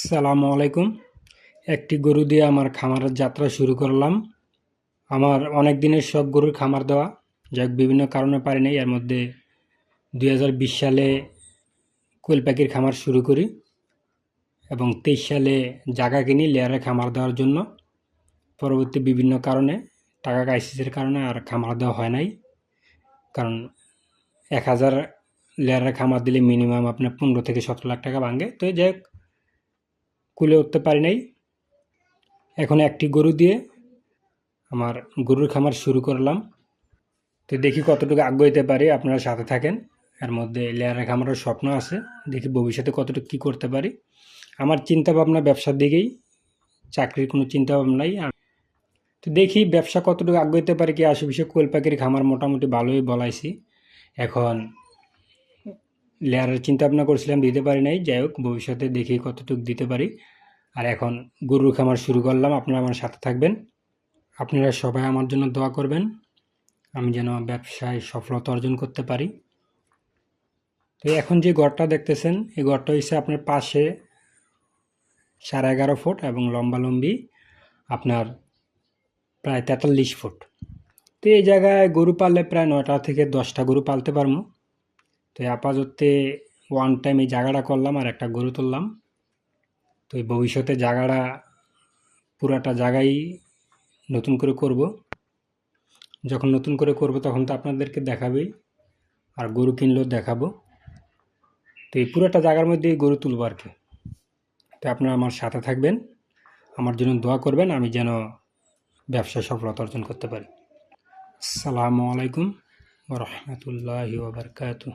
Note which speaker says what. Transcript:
Speaker 1: সালামু আলাইকুম। একটি গরু দিয়ে আমার খামারের যাত্রা শুরু করলাম। আমার অনেক দিনের সব গরুর খামার দেওয়া। যাক, বিভিন্ন কারণে পারি নাই এর মধ্যে দু হাজার বিশ সালে কোয়েল পাখির খামার শুরু করি এবং তেইশ সালে জায়গা কিনি লেয়ারে খামার দেওয়ার জন্য। পরবর্তী বিভিন্ন কারণে, টাকা ক্রাইসিসের কারণে আর খামার দেওয়া হয় নাই। কারণ এক হাজার লেয়ারের খামার দিলে মিনিমাম আপনার পনেরো থেকে সতেরো লাখ টাকা ভাঙে। তো যাই কুলে উঠতে পারি নাই। এখন একটি গরু দিয়ে আমার গরুর খামার শুরু করলাম। তো দেখি কতটুকু আগ্রহীতে পারি, আপনারা সাথে থাকেন। এর মধ্যে লেয়ারের খামারের স্বপ্ন আছে, দেখি ভবিষ্যতে কতটুকু কী করতে পারি। আমার চিন্তা ভাবনা ব্যবসার দিকেই, চাকরির কোনো চিন্তা ভাবনা নাই তো দেখি ব্যবসা কতটুকু আগ্রহীতে পারি কি, আশেপাশে কোয়েল পাখির খামার মোটামুটি ভালোই বলাইছি। এখন লেয়ারের চিন্তা ভাবনা করছিলাম, দিতে পারি নাই। যাই হোক, ভবিষ্যতে দেখি কতটুকু দিতে পারি। আর এখন গরুর খামার শুরু করলাম। আপনারা আমার সাথে থাকবেন। আপনারা সবাই আমার জন্য দোয়া করবেন। আমি যেন ব্যবসায় সফলতা অর্জন করতে পারি। তো এখন যে ঘরটা দেখতেছেন, এই ঘরটা হচ্ছে আপনার পাশে সাড়ে এগারো ফুট এবং লম্বালম্বি আপনার প্রায় তেতাল্লিশ ফুট। তো এই জায়গায় গরু পাললে প্রায় নয়টা থেকে দশটা গরু পালতে পারব। তো আপাততে ওয়ান টাইম এই জায়গাটা করলাম আর একটা গরু তুললাম। তো এই ভবিষ্যতে জায়গাটা পুরাটা জায়গায় নতুন করে করব। যখন নতুন করে করব তখন তো আপনাদেরকে দেখাবেই, আর গরু কিনলেও দেখাবো। তো এই পুরোটা জায়গার মধ্যেই গরু তুলবো আর কি। তো আপনারা আমার সাথে থাকবেন, আমার জন্য দোয়া করবেন, আমি যেন ব্যবসায় সফলতা অর্জন করতে পারি। আসসালামু আলাইকুম রহমতুল্লাহি ওবরকাতুহ